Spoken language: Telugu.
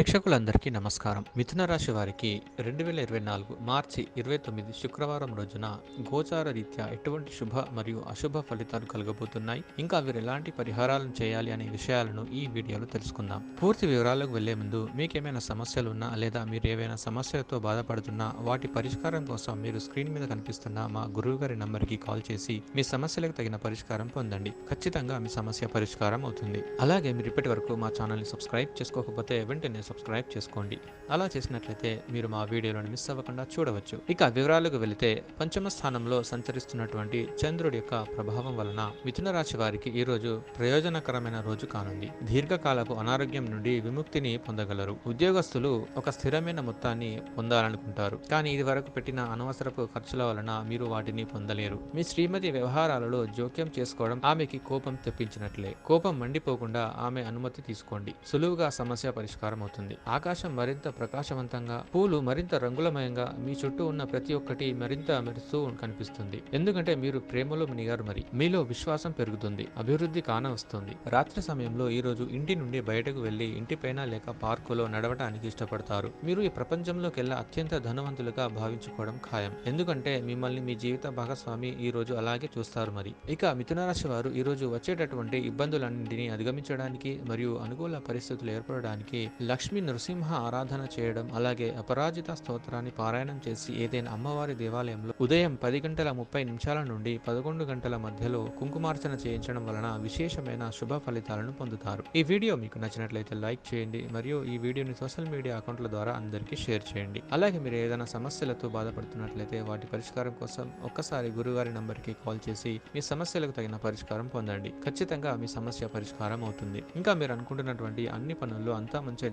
ప్రేక్షకులందరికీ నమస్కారం. మిథున రాశి వారికి రెండు వేల ఇరవై నాలుగు మార్చి ఇరవై తొమ్మిది శుక్రవారం రోజున గోచార రీత్యా ఎటువంటి శుభ మరియు అశుభ ఫలితాలు కలగబోతున్నాయి? ఇంకా వీరు ఎలాంటి పరిహారాలను చేయాలి అనే విషయాలను ఈ వీడియోలో తెలుసుకుందాం. పూర్తి వివరాలకు వెళ్ళే ముందు మీకేమైనా సమస్యలు ఉన్నా లేదా మీరు ఏవైనా సమస్యలతో బాధపడుతున్నా వాటి పరిష్కారం కోసం మీరు స్క్రీన్ మీద కనిపిస్తున్న మా గురువు గారి నంబర్కి కాల్ చేసి మీ సమస్యలకు తగిన పరిష్కారం పొందండి. ఖచ్చితంగా మీ సమస్య పరిష్కారం అవుతుంది. అలాగే మీరు ఇప్పటి వరకు మా ఛానల్ని సబ్స్క్రైబ్ చేసుకోకపోతే వెంటనే సబ్స్క్రైబ్ చేసుకోండి. అలా చేసినట్లయితే మీరు మా వీడియోలను మిస్ అవ్వకుండా చూడవచ్చు. ఇక వివరాలకు వెళితే పంచమ స్థానంలో సంచరిస్తున్నటువంటి చంద్రుడి యొక్క ప్రభావం వలన మిథున రాశి వారికి ఈ రోజు ప్రయోజనకరమైన రోజు కానుంది. దీర్ఘకాలపు అనారోగ్యం నుండి విముక్తిని పొందగలరు. ఉద్యోగస్తులు ఒక స్థిరమైన మొత్తాన్ని పొందాలనుకుంటారు. కానీ ఇది వరకు పెట్టిన అనవసరపు ఖర్చుల వలన మీరు వాటిని పొందలేరు. మీ శ్రీమతి వ్యవహారాలలో జోక్యం చేసుకోవడం ఆమెకి కోపం తెప్పించినట్లే. కోపం మండిపోకుండా ఆమె అనుమతి తీసుకోండి. సులువుగా సమస్య పరిష్కారం అవుతుంది ఆకాశం మరింత ప్రకాశవంతంగా పూలు మరింత రంగులమయంగా మీ చుట్టూ ఉన్న ప్రతి ఒక్కటి మరింత మెరుస్తూ కనిపిస్తుంది. ఎందుకంటే మీరు ప్రేమలో మినిగారు మరి. మీలో విశ్వాసం పెరుగుతుంది అభివృద్ధి కాన వస్తుంది రాత్రి సమయంలో ఈ రోజు ఇంటి నుండి బయటకు వెళ్ళి ఇంటిపైన లేక పార్కులో నడవటానికి ఇష్టపడతారు. మీరు ఈ ప్రపంచంలోకెల్లా అత్యంత ధనవంతులుగా భావించుకోవడం ఖాయం. ఎందుకంటే మిమ్మల్ని మీ జీవిత భాగస్వామి ఈ రోజు అలాగే చూస్తారు మరి. ఇక మిథున రాశి వారు ఈ రోజు వచ్చేటటువంటి ఇబ్బందులన్నింటినీ అధిగమించడానికి మరియు అనుకూల పరిస్థితులు ఏర్పడడానికి లక్ష్మీ నృసింహ ఆరాధన చేయడం అలాగే అపరాజిత స్తోత్రాన్ని పారాయణం చేసి ఏదైనా అమ్మవారి దేవాలయంలో ఉదయం పది గంటల ముప్పై నిమిషాల నుండి పదకొండు గంటల మధ్యలో కుంకుమార్చన చేయించడం వలన విశేషమైన శుభ ఫలితాలను పొందుతారు. ఈ వీడియో మీకు నచ్చినట్లయితే లైక్ చేయండి మరియు ఈ వీడియోని సోషల్ మీడియా అకౌంట్ల ద్వారా అందరికీ షేర్ చేయండి. అలాగే మీరు ఏదైనా సమస్యలతో బాధపడుతున్నట్లయితే వాటి పరిష్కారం కోసం ఒక్కసారి గురుగారి నంబర్కి కాల్ చేసి మీ సమస్యలకు తగిన పరిష్కారం పొందండి. ఖచ్చితంగా మీ సమస్య పరిష్కారం అవుతుంది. ఇంకా మీరు అనుకుంటున్నటువంటి అన్ని పనుల్లో అంతా మంచిగా